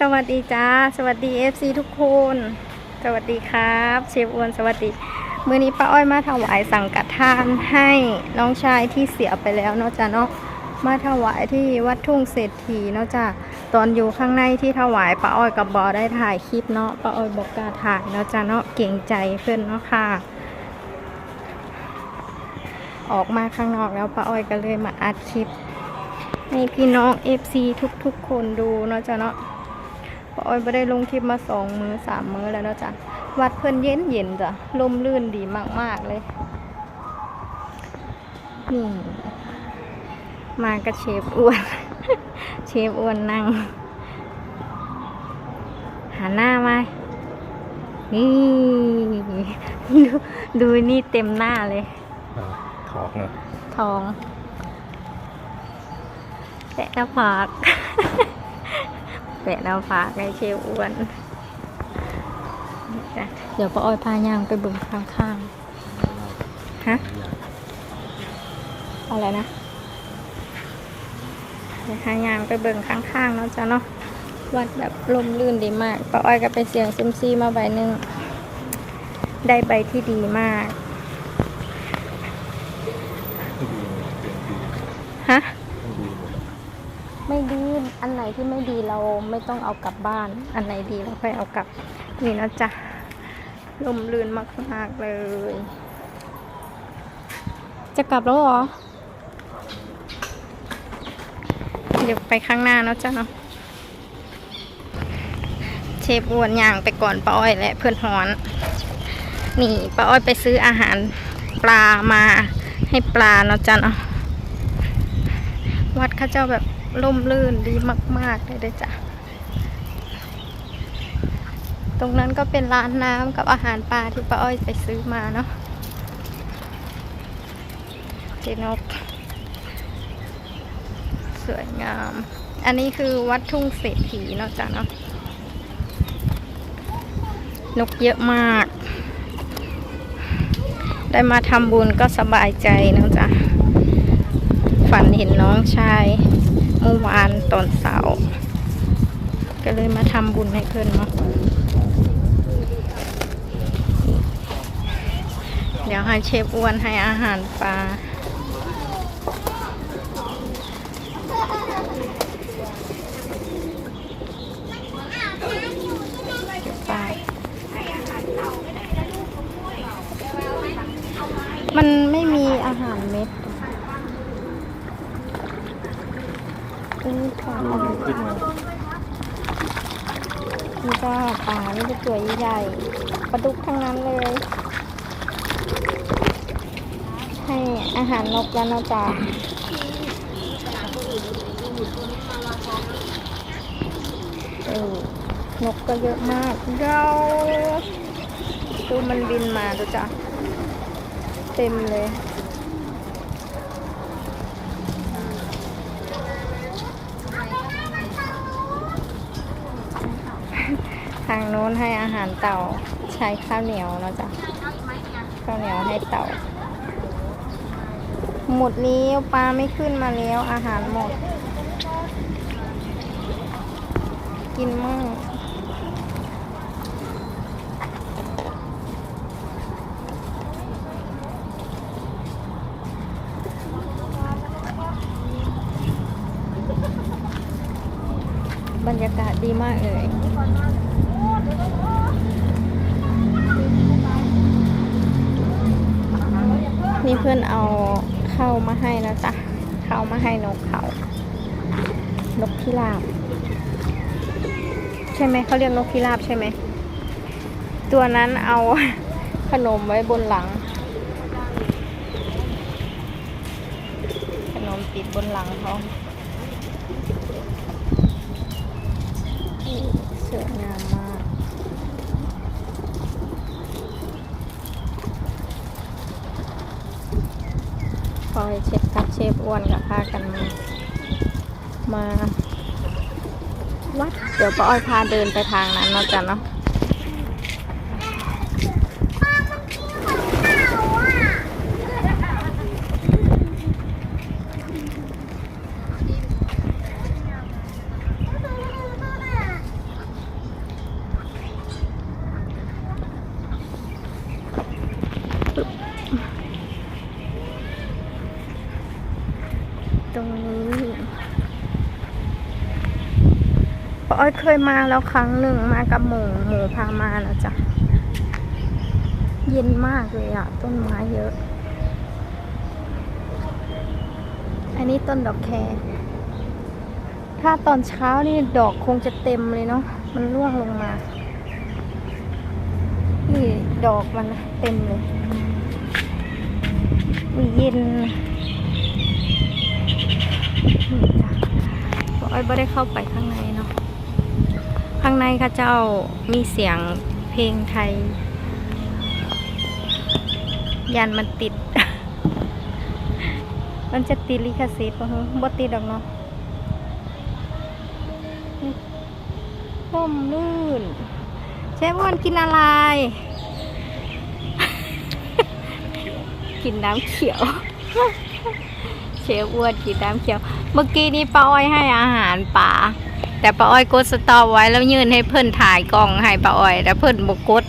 สวัสดีจ้า สวัสดี FC ทุกคน สวัสดีครับ เชฟอ้วนสวัสดี มื้อนี้ป้าอ้อยมาถวายสังฆทานให้น้องชายที่เสียไปแล้วเนาะจ้ะเนาะ มาถวายที่วัดทุ่งเศรษฐีเนาะจ้ะตอนอยู่ข้างในที่ถวายป้าอ้อยกับบอได้ถ่ายคลิปเนาะป้าอ้อยบอกกาถ่ายเนาะจ้ะเนาะเก่งใจเพื่อนเนาะค่ะ ออกมาข้างนอกแล้วป้าอ้อยก็เลยมาอัดคลิป ให้พี่น้อง FC ทุกๆคนดูเนาะจ้ะเนาะป้าอ้อยไม่ได้ลงคลิปมาสองมือสามมือแล้วเนาะจ้ะวัดเพิ่นเย็นเย็นๆจ้ะลมลื่นดีมากๆเลยนี่มากับเชฟอ้วน เชฟอ้วนนั่งหันหน้ามา นี่ดูดูนี่เต็มหน้าเลยอ่าถอกเนอะทอง แปะหน้าผากแปะหน้าผากให้เชฟอ้วนะเดี๋ยวป้าอ้อยพายางไปเบึงข้างๆฮะอะไรนะพายางไปเบิ่งข้างๆเนาะจ้ะเนาะวัดแบบลมลื่นดีมากป้าอ้อยก็ไปเสียงซิมซีมาใบหนึ่งได้ใบที่ดีมากฮะ ไม่ดีอันไหนที่ไม่ดีเราไม่ต้องเอากลับบ้าน อันไหนดีเราค่อยเอากลับ นี่นะจ๊ะลมลื่นมากๆเลย จะกลับแล้วเหรอ เดี๋ยวไปข้างหน้าเนาะจ๊ะเนาะเชฟอ้วนย่างไปก่อนป้าอ้อยและเพื่อนฮอน นี่ป้าอ้อยไปซื้ออาหารปลามาให้ปลาเนาะจ๊ะเนาะวัดข้าเจ้าแบบ ร่มรื่นดีมาก ๆ เลยเด้จ้ะ ตรงนั้นก็เป็นร้านน้ำกับอาหารปลาที่ป้าอ้อยไปซื้อมาเนาะเจนก สวยงาม อันนี้คือวัดทุ่งเศรษฐีเนาะจ้ะเนาะ นกเยอะมาก ได้มาทำบุญก็สบายใจเนาะจ้ะ ฝันเห็นน้องชาย ตอนเสาร์ก็เลยมาทำบุญให้เพื่อนเนาะเดี๋ยวให้เชฟอ้วนให้อาหารปลาปลามันไม่มีอาหารเม็ด นี่ปลา ดูมันขึ้นมา นี่ก็ปลานี่เป็นตัวใหญ่ปลาดุกทั้งนั้นเลย ให้อาหารนกแล้วนะจ๊ะเออนกก็เยอะมากเราดูมันบินมาดูจ้ะ เต็มเลยางโน้นให้อาหารเต่าใช้ข้าวเหนียวนะจ๊ะข้าวเหนียวให้เต่า หมดแล้วปลาไม่ขึ้นมาแล้วอาหารหมด กินมากบรรยากาศดีมากเลย นี่เพื่อนเอาเข้าวมาให้นะจ๊ะเข้าวมาให้นกเขา นกพิราบ ใช่ไหมเขาเรียกนกพิราบใช่ไหม ตัวนั้นเอาขนมไว้บนหลัง ขนมติดบนหลังเขาสวยงามมาก พอยเช็ดกับเชฟอ้วนกับพากันมา มาวัดเดี๋ยวป้าอ้อยพาเดินไปทางนั้นเนาะจ้ะเนาะ ตรงนี้ป้า อ้อยเคยมาแล้วครั้งหนึ่งมากับหมูหมูพามานะจ๊ะ เย็นมากเลยอะต้นไม้เยอะ อันนี้ต้นดอกแครถ้าตอนเช้านี่ดอกคงจะเต็มเลยเนาะมันร่วงลงมา นี่ดอกมันเต็มเลยอุ๊ยเย็นนี่จ้ะอ้อยไม่ได้เข้าไปข้างใน ข้างในค่ะเจ้ามีเสียงเพลงไทย ยันมันติด มันจะติดลิขสิทธิ์ปะฮะบ่ติดดอกเนาะร่มลื่นเชฟอ้วนกินอะไร กินน้ำเขียว เชฟอ้วนกินน้ำเขียว เมื่อกี้นี้ป้าอ้อยให้อาหารป่า แต่ป้าอ้อยกดสตอปไว้แล้วยื่นให้เพื่อนถ่ายกล้องให้ป้าอ้อย แต่เพื่อนบกกด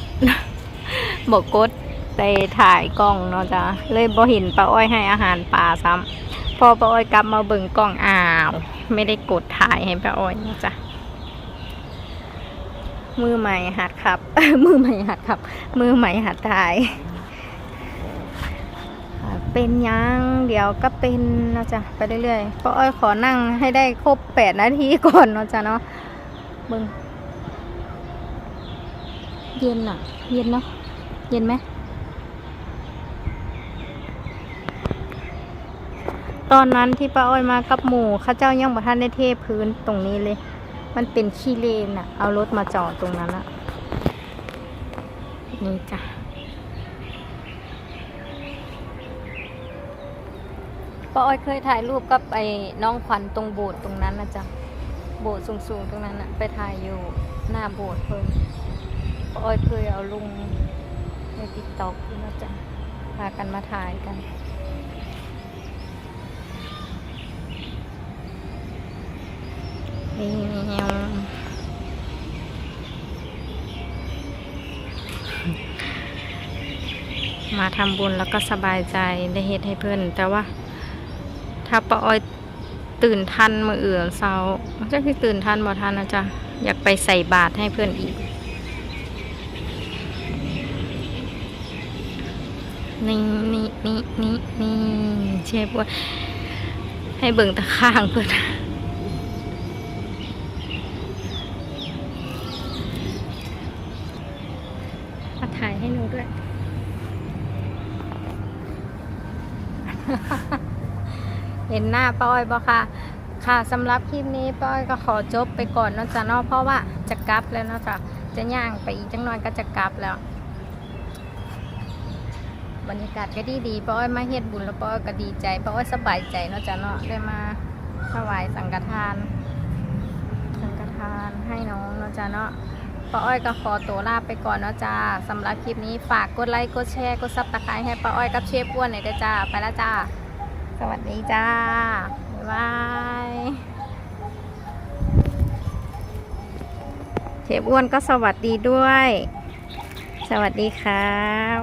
บกกดไปถ่ายกล้องเนาะจ้ะเลยบ่เห็นป้าอ้อยให้อาหารป่าซ้ำพอป้าอ้อยกลับมาเบิ่งกล้องอ้าว ไม่ได้กดถ่ายให้ป้าอ้อยเนาะจ้ะมือใหม่หัดขับ มือใหม่หัดขับ มือใหม่หัดถ่าย เป็นยังเดี๋ยวก็เป็นนะจ้ะไปเรื่อยๆป้าอ้อยขอนั่งให้ได้ครบแปดนาทีก่อนนะจ้ะเนาะเบิ่งเย็นอะ เย็นเนาะเย็นไหมตอนนั้นที่ป้าอ้อยมากับหมู่ข้าเจ้ายังบ่ทันได้เทพื้นตรงนี้เลย มันเป็นขี้เลนอะเอารถมาจอดตรงนั้นอะนี่จ้ะ ป้าอ้อยเคยถ่ายรูปกับไอ้น้องขวัญตรงโบสถ์ตรงนั้นนะจ๊ะ โบสถ์สูงๆตรงนั้นอะไปถ่ายอยู่หน้าโบสถ์เพิ่นป้าอ้อยเคยเอาลงในติ๊กต็อกนะจ๊ะ พากันมาถ่ายกันมาทำบุญแล้วก็สบายใจได้เฮ็ดให้เพื่อนแต่ว่า ถ้าป้าออยตื่นทันมืออื่นเช้าจะคือตื่นทันบ่ทันนะจ๊ะอยากไปใส่บาตรให้เพื่อนอีก นี่นี่นี่นี่นี่เชฟว่าให้เบิ่งตะข้างเพื่อนมาถ่ายให้หนูด้วย เห็นหน้าป้าอ้อยบ่ค่ะ ค่ะสำหรับคลิปนี้ป้าอ้อยก็ขอจบไปก่อนเนาะจ๊ะเนาะเพราะว่าจะกลับแล้วเนาะจ๊ะจะย่างไปอีกจังหน่อยก็จะกลับแล้ว บรรยากาศก็ดีดีป้าอ้อยมาเฮ็ดบุญแล้วป้าอ้อยก็ดีใจป้าอ้อยสบายใจเนาะจ๊ะเนาะได้มาถวายสังฆทาน สังฆทานให้น้องเนาะจ๊ะเนาะป้าอ้อยก็ขอตัวลาไปก่อนเนาะจ้าสำหรับคลิปนี้ฝากกดไลค์กดแชร์กดซับสไครต์ให้ป้าอ้อยกับเชฟอ้วนหน่อยด้วยจ้าไปแล้วจ้า สวัสดีจ้า บ๊ายบายเชฟอ้วนก็สวัสดีด้วย สวัสดีครับ